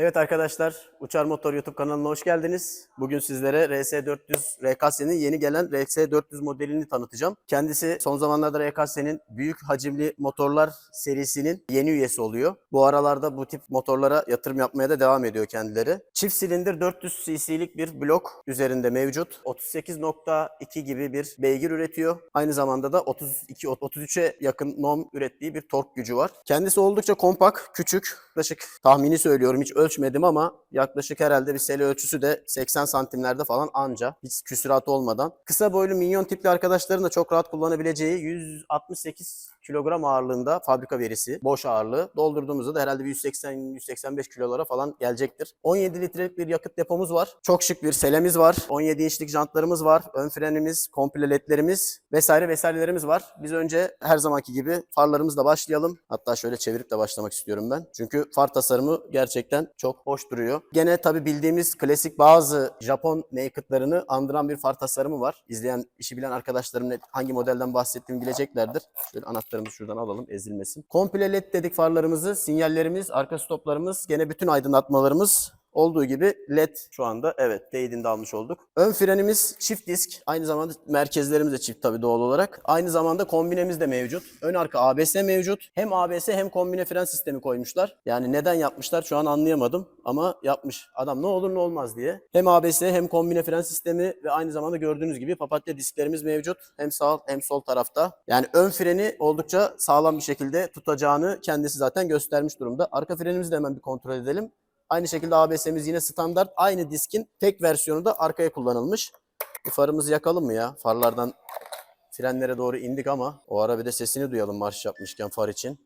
Evet arkadaşlar, Uçar Motor YouTube kanalına hoş geldiniz. Bugün sizlere RS400 RKS'nin yeni gelen RS400 modelini tanıtacağım. Kendisi son zamanlarda RKS'nin büyük hacimli motorlar serisinin yeni üyesi oluyor. Bu aralarda bu tip motorlara yatırım yapmaya da devam ediyor kendileri. Çift silindir 400 cc'lik bir blok üzerinde mevcut. 38.2 gibi bir beygir üretiyor. Aynı zamanda da 32-33'e yakın nom ürettiği bir tork gücü var. Kendisi oldukça kompakt, küçük. Yaklaşık tahmini söylüyorum hiç ölçmedim ama yaklaşık herhalde bir sele ölçüsü de 80 santimlerde falan anca. Hiç küsurat olmadan. Kısa boylu minyon tipli arkadaşların da çok rahat kullanabileceği 168 kilogram ağırlığında fabrika verisi, boş ağırlığı. Doldurduğumuzda da herhalde bir 180-185 kilolara falan gelecektir. 17 litrelik bir yakıt depomuz var. Çok şık bir selemiz var. 17 inçlik jantlarımız var. Ön frenimiz, komple ledlerimiz vesaire vesairelerimiz var. Biz önce her zamanki gibi farlarımızla başlayalım. Hatta şöyle çevirip de başlamak istiyorum ben. Çünkü far tasarımı gerçekten çok hoş duruyor. Gene tabi bildiğimiz klasik bazı Japon naked'larını andıran bir far tasarımı var. İzleyen, işi bilen arkadaşlarım hangi modelden bahsettiğimi bileceklerdir. Şöyle anahtarımızı şuradan alalım ezilmesin. Komple led dedik farlarımızı, sinyallerimiz, arka stoplarımız, gene bütün aydınlatmalarımız Olduğu gibi LED şu anda evet değdiğinde almış olduk. Ön frenimiz çift disk. Aynı zamanda merkezlerimiz de çift tabii doğal olarak. Aynı zamanda kombinemiz de mevcut. Ön arka ABS mevcut. Hem ABS hem kombine fren sistemi koymuşlar. Yani neden yapmışlar şu an anlayamadım ama yapmış. Adam ne olur ne olmaz diye. Hem ABS hem kombine fren sistemi ve aynı zamanda gördüğünüz gibi papatya disklerimiz mevcut. Hem sağ hem sol tarafta. Yani ön freni oldukça sağlam bir şekilde tutacağını kendisi zaten göstermiş durumda. Arka frenimizi de hemen bir kontrol edelim. Aynı şekilde ABS'miz yine standart. Aynı diskin tek versiyonu da arkaya kullanılmış. Bir farımızı yakalım mı ya? Farlardan frenlere doğru indik ama o ara bir de sesini duyalım marş yapmışken far için.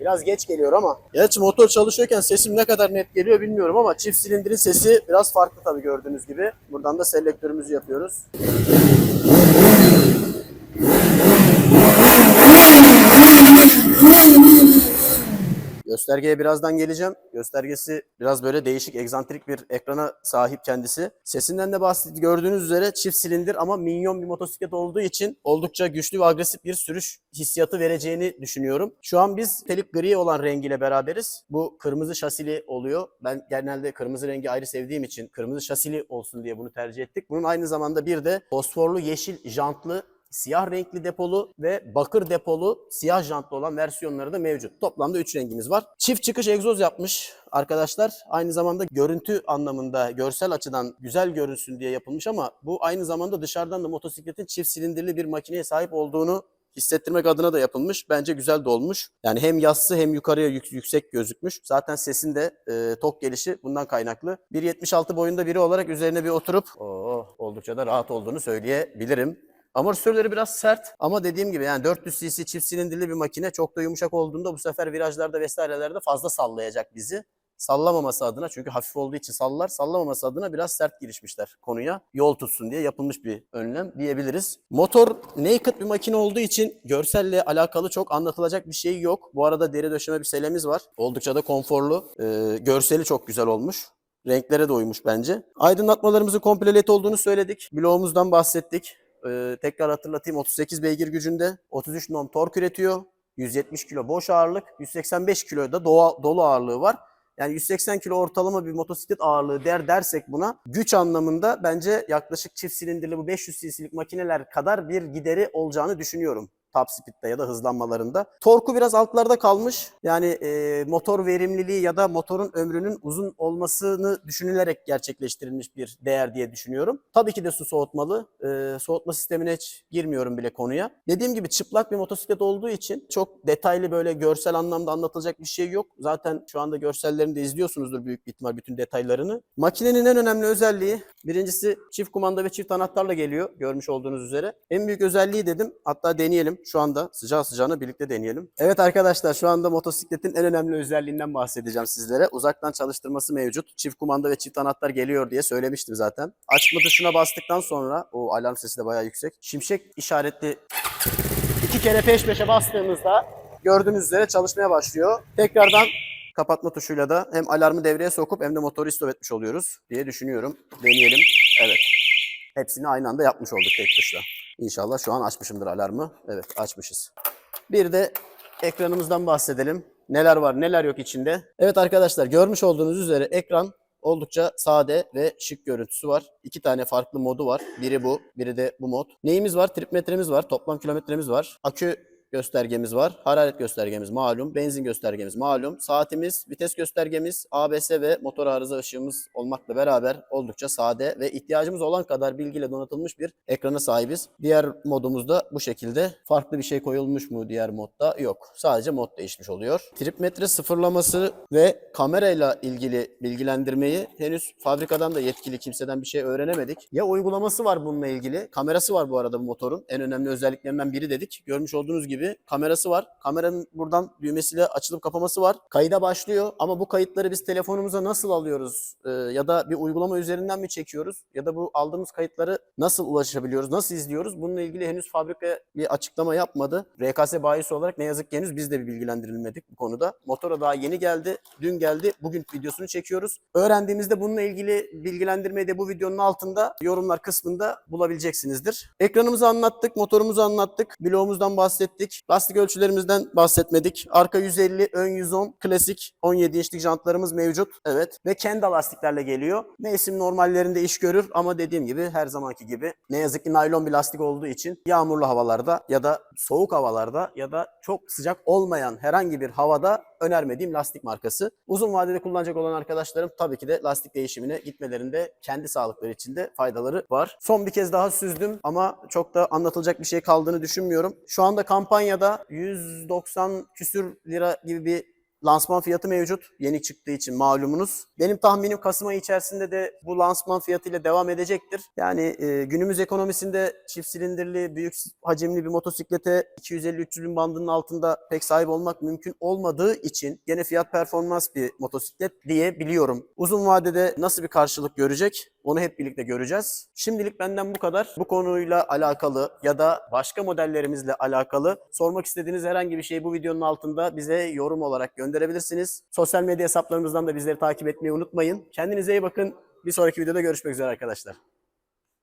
Biraz geç geliyor ama. Gerçi motor çalışıyorken sesim ne kadar net geliyor bilmiyorum ama çift silindirin sesi biraz farklı tabii gördüğünüz gibi. Buradan da selektörümüzü yapıyoruz. Göstergeye birazdan geleceğim. Göstergesi biraz böyle değişik, egzantrik bir ekrana sahip kendisi. Sesinden de bahsetti. Gördüğünüz üzere çift silindir ama minyon bir motosiklet olduğu için oldukça güçlü ve agresif bir sürüş hissiyatı vereceğini düşünüyorum. Şu an biz telik gri olan rengiyle beraberiz. Bu kırmızı şasili oluyor. Ben genelde kırmızı rengi ayrı sevdiğim için kırmızı şasili olsun diye bunu tercih ettik. Bunun aynı zamanda bir de fosforlu yeşil jantlı siyah renkli depolu ve bakır depolu siyah jantlı olan versiyonları da mevcut. Toplamda 3 rengimiz var. Çift çıkış egzoz yapmış arkadaşlar. Aynı zamanda görüntü anlamında görsel açıdan güzel görünsün diye yapılmış ama bu aynı zamanda dışarıdan da motosikletin çift silindirli bir makineye sahip olduğunu hissettirmek adına da yapılmış. Bence güzel de olmuş. Yani hem yassı hem yukarıya yük- yüksek gözükmüş. Zaten sesin de e, tok gelişi bundan kaynaklı. 1.76 boyunda biri olarak üzerine bir oturup oo, oldukça da rahat olduğunu söyleyebilirim. Amortisörleri biraz sert ama dediğim gibi yani 400 cc çift silindirli bir makine çok da yumuşak olduğunda bu sefer virajlarda vesairelerde fazla sallayacak bizi. Sallamaması adına çünkü hafif olduğu için sallar. Sallamaması adına biraz sert girişmişler konuya. Yol tutsun diye yapılmış bir önlem diyebiliriz. Motor naked bir makine olduğu için görselle alakalı çok anlatılacak bir şey yok. Bu arada deri döşeme bir selemiz var. Oldukça da konforlu. Ee, görseli çok güzel olmuş. Renklere de uymuş bence. Aydınlatmalarımızın komple led olduğunu söyledik. Bloğumuzdan bahsettik. Ee, tekrar hatırlatayım 38 beygir gücünde 33 Nm tork üretiyor. 170 kilo boş ağırlık, 185 kilo da doğa, dolu ağırlığı var. Yani 180 kilo ortalama bir motosiklet ağırlığı der dersek buna güç anlamında bence yaklaşık çift silindirli bu 500 cc'lik makineler kadar bir gideri olacağını düşünüyorum. Top speed'de ya da hızlanmalarında. Torku biraz altlarda kalmış. Yani e, motor verimliliği ya da motorun ömrünün uzun olmasını düşünülerek gerçekleştirilmiş bir değer diye düşünüyorum. Tabii ki de su soğutmalı. E, soğutma sistemine hiç girmiyorum bile konuya. Dediğim gibi çıplak bir motosiklet olduğu için çok detaylı böyle görsel anlamda anlatılacak bir şey yok. Zaten şu anda görsellerini de izliyorsunuzdur büyük bir ihtimal bütün detaylarını. Makinenin en önemli özelliği birincisi çift kumanda ve çift anahtarla geliyor görmüş olduğunuz üzere. En büyük özelliği dedim hatta deneyelim şu anda sıcağı sıcağına birlikte deneyelim. Evet arkadaşlar şu anda motosikletin en önemli özelliğinden bahsedeceğim sizlere. Uzaktan çalıştırması mevcut. Çift kumanda ve çift anahtar geliyor diye söylemiştim zaten. Açma tuşuna bastıktan sonra o alarm sesi de bayağı yüksek. Şimşek işaretli iki kere peş peşe bastığımızda gördüğünüz üzere çalışmaya başlıyor. Tekrardan kapatma tuşuyla da hem alarmı devreye sokup hem de motoru stop etmiş oluyoruz diye düşünüyorum. Deneyelim. Evet. Hepsini aynı anda yapmış olduk tek tuşla. İnşallah şu an açmışımdır alarmı. Evet açmışız. Bir de ekranımızdan bahsedelim. neler var neler yok içinde. Evet arkadaşlar görmüş olduğunuz üzere ekran oldukça sade ve şık görüntüsü var. İki tane farklı modu var. Biri bu, biri de bu mod. Neyimiz var? Trip metremiz var, toplam kilometremiz var. Akü göstergemiz var. Hararet göstergemiz malum. Benzin göstergemiz malum. Saatimiz, vites göstergemiz, ABS ve motor arıza ışığımız olmakla beraber oldukça sade ve ihtiyacımız olan kadar bilgiyle donatılmış bir ekrana sahibiz. Diğer modumuzda bu şekilde. Farklı bir şey koyulmuş mu diğer modda? Yok. Sadece mod değişmiş oluyor. Trip metre sıfırlaması ve kamerayla ilgili bilgilendirmeyi henüz fabrikadan da yetkili kimseden bir şey öğrenemedik. Ya uygulaması var bununla ilgili. Kamerası var bu arada bu motorun. En önemli özelliklerinden biri dedik. Görmüş olduğunuz gibi kamerası var. Kameranın buradan düğmesiyle açılıp kapaması var. Kayıda başlıyor ama bu kayıtları biz telefonumuza nasıl alıyoruz? Ee, ya da bir uygulama üzerinden mi çekiyoruz? Ya da bu aldığımız kayıtları nasıl ulaşabiliyoruz? Nasıl izliyoruz? Bununla ilgili henüz fabrika bir açıklama yapmadı. RKS bayisi olarak ne yazık ki henüz biz de bir bilgilendirilmedik bu konuda. Motora daha yeni geldi. Dün geldi. Bugün videosunu çekiyoruz. Öğrendiğimizde bununla ilgili bilgilendirmeyi de bu videonun altında yorumlar kısmında bulabileceksinizdir. Ekranımızı anlattık, motorumuzu anlattık, bloğumuzdan bahsettik. Lastik ölçülerimizden bahsetmedik. Arka 150, ön 110, klasik 17 inçlik jantlarımız mevcut. Evet. Ve Kenda lastiklerle geliyor. Mevsim normallerinde iş görür ama dediğim gibi her zamanki gibi ne yazık ki naylon bir lastik olduğu için yağmurlu havalarda ya da soğuk havalarda ya da çok sıcak olmayan herhangi bir havada önermediğim lastik markası. Uzun vadede kullanacak olan arkadaşlarım tabii ki de lastik değişimine gitmelerinde kendi sağlıkları için de faydaları var. Son bir kez daha süzdüm ama çok da anlatılacak bir şey kaldığını düşünmüyorum. Şu anda kampanyada 190 küsür lira gibi bir lansman fiyatı mevcut. Yeni çıktığı için malumunuz. Benim tahminim Kasım ayı içerisinde de bu lansman fiyatıyla devam edecektir. Yani e, günümüz ekonomisinde çift silindirli, büyük hacimli bir motosiklete 250-300 bin bandının altında pek sahip olmak mümkün olmadığı için gene fiyat performans bir motosiklet diyebiliyorum. Uzun vadede nasıl bir karşılık görecek? Onu hep birlikte göreceğiz. Şimdilik benden bu kadar. Bu konuyla alakalı ya da başka modellerimizle alakalı sormak istediğiniz herhangi bir şeyi bu videonun altında bize yorum olarak gönderebilirsiniz. Sosyal medya hesaplarımızdan da bizleri takip etmeyi unutmayın. Kendinize iyi bakın. Bir sonraki videoda görüşmek üzere arkadaşlar.